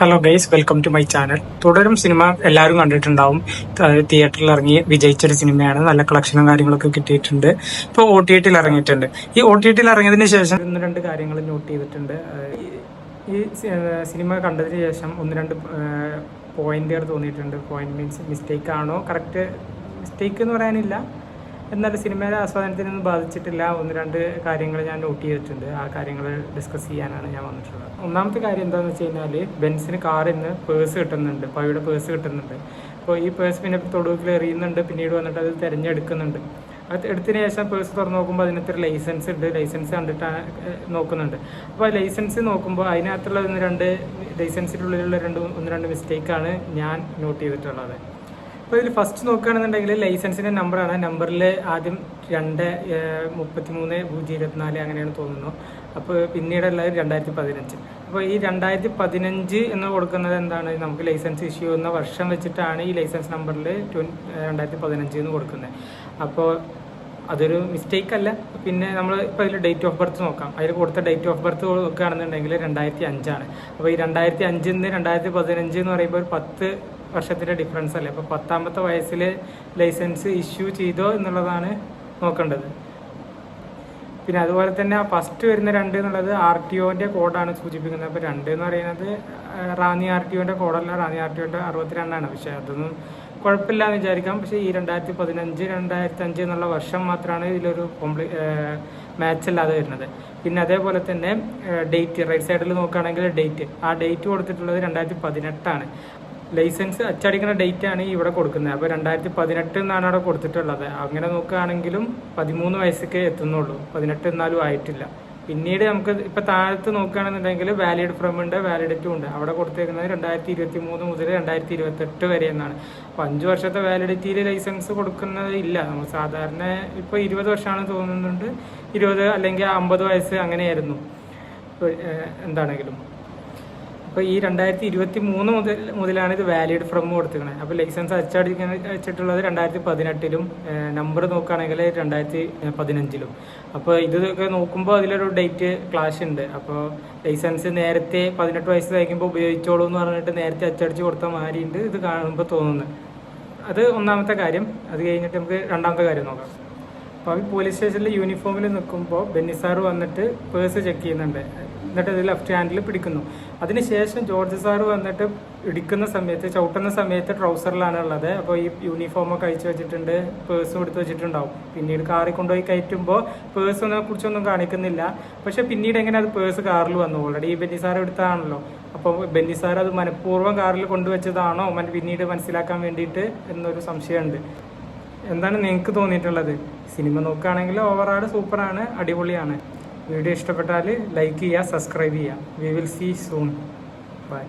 Hello guys welcome to my channel. Thudarum cinema എല്ലാവരും കണ്ടിട്ടുണ്ടാവും. തിയേറ്ററിൽ ഇറങ്ങി വിജയിച്ചൊരു സിനിമയാണ്. നല്ല കളക്ഷനും കാര്യങ്ങളൊക്കെ കിട്ടിയിട്ടുണ്ട്. ഇപ്പോൾ ഒ ടി ടിയിൽ ഇറങ്ങിയിട്ടുണ്ട്. ഈ ഒ ടി ടിയിൽ ഇറങ്ങിയതിന് ശേഷം ഒന്ന് രണ്ട് കാര്യങ്ങൾ നോട്ട് ചെയ്തിട്ടുണ്ട്. ഈ- സിനിമ കണ്ടതിന് ശേഷം ഒന്ന് രണ്ട് പോയിന്റുകൾ തോന്നിയിട്ടുണ്ട്. പോയിന്റ് മീൻസ് മിസ്റ്റേക്ക് ആണോ? കറക്റ്റ് മിസ്റ്റേക്ക് എന്ന് പറയാനില്ല. എന്നാൽ സിനിമയുടെ ആസ്വാദനത്തിനൊന്നും ബാധിച്ചിട്ടില്ല. ഒന്ന് രണ്ട് കാര്യങ്ങൾ ഞാൻ നോട്ട് ചെയ്തിട്ടുണ്ട് ആ കാര്യങ്ങൾ ഡിസ്കസ് ചെയ്യാനാണ് ഞാൻ വന്നിട്ടുള്ളത്. ഒന്നാമത്തെ കാര്യം എന്താണെന്ന് വെച്ച് കഴിഞ്ഞാൽ ബെൻസിന് കാറിൽ നിന്ന് പേഴ്സ് കിട്ടുന്നുണ്ട്. പവിയുടെ പേഴ്സ് കിട്ടുന്നുണ്ട്. അപ്പോൾ ഈ പേഴ്സ് പിന്നെ തൊടുവിൽ എറിയുന്നുണ്ട്. പിന്നീട് വന്നിട്ട് അത് തിരഞ്ഞെടുക്കുന്നുണ്ട്. അത് എടുത്തതിന് ശേഷം പേഴ്സ് തുറന്ന് നോക്കുമ്പോൾ അതിനകത്ത് ലൈസൻസ് ഉണ്ട്. ലൈസൻസ് കണ്ടിട്ട് നോക്കുന്നുണ്ട്. അപ്പോൾ ലൈസൻസ് നോക്കുമ്പോൾ അതിനകത്തുള്ള ഒന്ന് രണ്ട് ഉള്ളിലുള്ള രണ്ട് ഒന്ന് രണ്ട് മിസ്റ്റേക്കാണ് ഞാൻ നോട്ട് ചെയ്തിട്ടുള്ളത്. അപ്പോൾ ഇതിൽ ഫസ്റ്റ് നോക്കുകയാണെന്നുണ്ടെങ്കിൽ ലൈസൻസിന്റെ നമ്പറാണ് നമ്പറിൽ ആദ്യം രണ്ട് മുപ്പത്തി മൂന്ന് പൂജ്യം ഇരുപത്തിനാല് അങ്ങനെയാണ് തോന്നുന്നു. അപ്പോൾ പിന്നീടുള്ളത് രണ്ടായിരത്തി പതിനഞ്ച് അപ്പോൾ ഈ രണ്ടായിരത്തി പതിനഞ്ച് എന്ന് കൊടുക്കുന്നത് എന്താണ്? നമുക്ക് ലൈസൻസ് ഇഷ്യൂ ചെയ്യുന്ന വർഷം വെച്ചിട്ടാണ് ഈ ലൈസൻസ് നമ്പറിൽ രണ്ടായിരത്തി പതിനഞ്ച് എന്ന് കൊടുക്കുന്നത്. അപ്പോൾ അതൊരു മിസ്റ്റേക്ക് അല്ല. പിന്നെ നമ്മൾ ഇപ്പോൾ അതിൽ ഡേറ്റ് ഓഫ് ബർത്ത് നോക്കാം. അതിൽ കൊടുത്ത ഡേറ്റ് ഓഫ് ബർത്ത് നോക്കുകയാണെന്നുണ്ടെങ്കിൽ രണ്ടായിരത്തി അഞ്ചാണ് അപ്പോൾ ഈ രണ്ടായിരത്തി അഞ്ചിൽ നിന്ന് രണ്ടായിരത്തി പതിനഞ്ച് എന്ന് പറയുമ്പോൾ ഒരു പത്ത് വർഷത്തിന്റെ ഡിഫറൻസ് അല്ലേ? അപ്പോൾ പത്താമത്തെ വയസ്സിൽ ലൈസൻസ് ഇഷ്യൂ ചെയ്തോ എന്നുള്ളതാണ് നോക്കേണ്ടത്. പിന്നെ അതുപോലെ തന്നെ ഫസ്റ്റ് വരുന്ന രണ്ട് എന്നുള്ളത് ആർ ടി ഒന്റെ കോഡാണ് സൂചിപ്പിക്കുന്നത്. അപ്പോൾ രണ്ട് എന്ന് പറയുന്നത് റാന്നി ആർ ടി ഒന്റെ കോഡല്ല റാന്നി ആർ ടി ഒന്റെ അറുപത്തിരണ്ടാണ്. പക്ഷേ അതൊന്നും കുഴപ്പമില്ല എന്ന് വിചാരിക്കാം. പക്ഷേ ഈ രണ്ടായിരത്തി പതിനഞ്ച് രണ്ടായിരത്തി അഞ്ച് എന്നുള്ള വർഷം മാത്രമാണ് ഇതിലൊരു കോംപ്ലി മാച്ച് അല്ലാതെ വരുന്നത്. പിന്നെ അതേപോലെ തന്നെ ഡേറ്റ് റൈറ്റ് സൈഡിൽ നോക്കുകയാണെങ്കിൽ ഡേറ്റ് ആ ഡേറ്റ് കൊടുത്തിട്ടുള്ളത് രണ്ടായിരത്തി പതിനെട്ടാണ് ലൈസൻസ് അച്ചടിക്കുന്ന ഡേറ്റ് ആണ് ഇവിടെ കൊടുക്കുന്നത്. അപ്പോൾ രണ്ടായിരത്തി പതിനെട്ട് എന്നാണ് അവിടെ കൊടുത്തിട്ടുള്ളത്. അങ്ങനെ നോക്കുകയാണെങ്കിലും പതിമൂന്ന് വയസ്സൊക്കെ എത്തുന്നുള്ളൂ. പതിനെട്ട് എന്നാലും ആയിട്ടില്ല. പിന്നീട് നമുക്ക് ഇപ്പോൾ താഴത്ത് നോക്കുകയാണെന്നുണ്ടെങ്കിൽ വാലിഡ് ഫ്രം ഉണ്ട് വാലിഡിറ്റും ഉണ്ട്. അവിടെ കൊടുത്തേക്കുന്നത് രണ്ടായിരത്തി ഇരുപത്തി മൂന്ന് മുതൽ രണ്ടായിരത്തി ഇരുപത്തെട്ട് വരെ എന്നാണ്. അപ്പോൾ അഞ്ച് വർഷത്തെ വാലിഡിറ്റിയിൽ ലൈസൻസ് കൊടുക്കുന്നത് ഇല്ല. നമ്മൾ സാധാരണ ഇപ്പോൾ ഇരുപത് വർഷമാണ് തോന്നുന്നുണ്ട്. ഇരുപത് അല്ലെങ്കിൽ അമ്പത് വയസ്സ് അങ്ങനെയായിരുന്നു. എന്താണെങ്കിലും. അപ്പോൾ ഈ രണ്ടായിരത്തി ഇരുപത്തി മൂന്ന് മുതൽ മുതലാണ് ഇത് വാലിഡ് ഫ്രം കൊടുത്തിരിക്കുന്നത് അപ്പോൾ ലൈസൻസ് അച്ചടിക്കാൻ വെച്ചിട്ടുള്ളത് രണ്ടായിരത്തി പതിനെട്ടിലും നമ്പർ നോക്കുകയാണെങ്കിൽ രണ്ടായിരത്തി പതിനഞ്ചിലും അപ്പോൾ ഇതൊക്കെ നോക്കുമ്പോൾ അതിലൊരു ഡേറ്റ് ക്ലാഷ് ഉണ്ട്. അപ്പോൾ ലൈസൻസ് നേരത്തെ പതിനെട്ട് വയസ്സ് കഴിക്കുമ്പോൾ ഉപയോഗിച്ചോളൂ എന്ന് പറഞ്ഞിട്ട് നേരത്തെ അച്ചടിച്ച് കൊടുത്ത മാതിരിയുണ്ട് ഇത് കാണുമ്പോൾ തോന്നുന്നത് അത് ഒന്നാമത്തെ കാര്യം. അത് കഴിഞ്ഞിട്ട് നമുക്ക് രണ്ടാമത്തെ കാര്യം നോക്കാം. അപ്പോൾ ഈ പോലീസ് സ്റ്റേഷനിൽ യൂണിഫോമിൽ നിൽക്കുമ്പോൾ ബെന്നിസാർ വന്നിട്ട് പേഴ്സ് ചെക്ക് ചെയ്യുന്നുണ്ട്. എന്നിട്ട് അത് ലെഫ്റ്റ് ഹാൻഡിൽ പിടിക്കുന്നു. അതിനുശേഷം ജോർജ് സാർ വന്നിട്ട് ഇടിക്കുന്ന സമയത്ത് ചവിട്ടുന്ന സമയത്ത് ട്രൗസറിലാണ് ഉള്ളത്. അപ്പോൾ ഈ യൂണിഫോമൊക്കെ അഴിച്ചു വെച്ചിട്ടുണ്ട് പേഴ്സും എടുത്ത് വെച്ചിട്ടുണ്ടാവും. പിന്നീട് കാറിൽ കൊണ്ടുപോയി കയറ്റുമ്പോൾ പേഴ്സിനെ കുറിച്ചൊന്നും കാണിക്കുന്നില്ല. പക്ഷേ പിന്നീട് എങ്ങനെ അത് പേഴ്സ് കാറിൽ വന്നു? ഓൾറെഡി ഈ ബെന്നി സാർ എടുത്തതാണല്ലോ അപ്പോൾ ബെന്നി സാർ അത് മനഃപൂർവം കാറിൽ കൊണ്ടുവച്ചതാണോ? പിന്നീട് മനസ്സിലാക്കാൻ വേണ്ടിയിട്ട് എന്നൊരു സംശയമുണ്ട്. എന്താണ് നിങ്ങൾക്ക് തോന്നിയിട്ടുള്ളത്? സിനിമ നോക്കുകയാണെങ്കിൽ ഓവറാൾ സൂപ്പറാണ് അടിപൊളിയാണ്. വീഡിയോ ഇഷ്ടപ്പെട്ടാൽ ലൈക്ക് ചെയ്യുക സബ്സ്ക്രൈബ് ചെയ്യുക. We will see soon bye